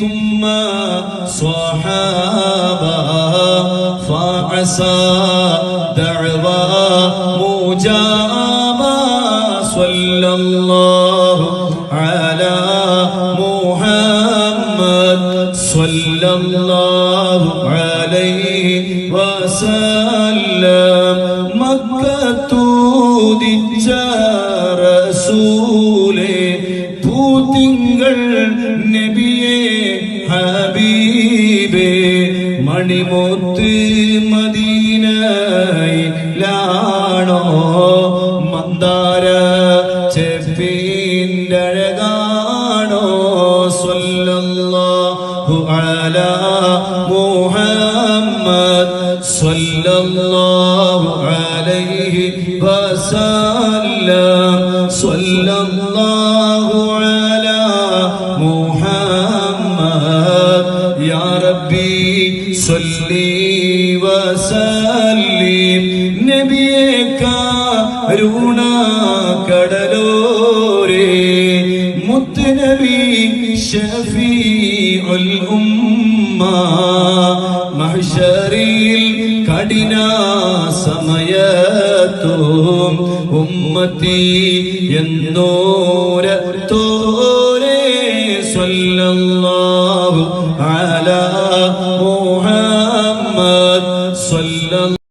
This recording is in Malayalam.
ثم صحابها فعسى دعوى مجاما صلى الله على محمد. صلى الله عليه وسلم. مكة دجا رسول. பூத்திங்கள் ഹബീബേ മണിമുത്ത് മദീനയിലാണോ മന്ദാര ചെപ്പിന്റെ അഴകാണോ സ്വല്ലല്ലാഹു മുഹമ്മദ് സ്വല്ലല്ലാഹു അലൈഹി വസല്ലം. സ്വല്ലല്ലാഹു കടലോരേ നബി ഷഫീഉൽ ഉമ്മ എന്നോരത്തോരേ. സ്വല്ലല്ലാ الله على محمد صلى الله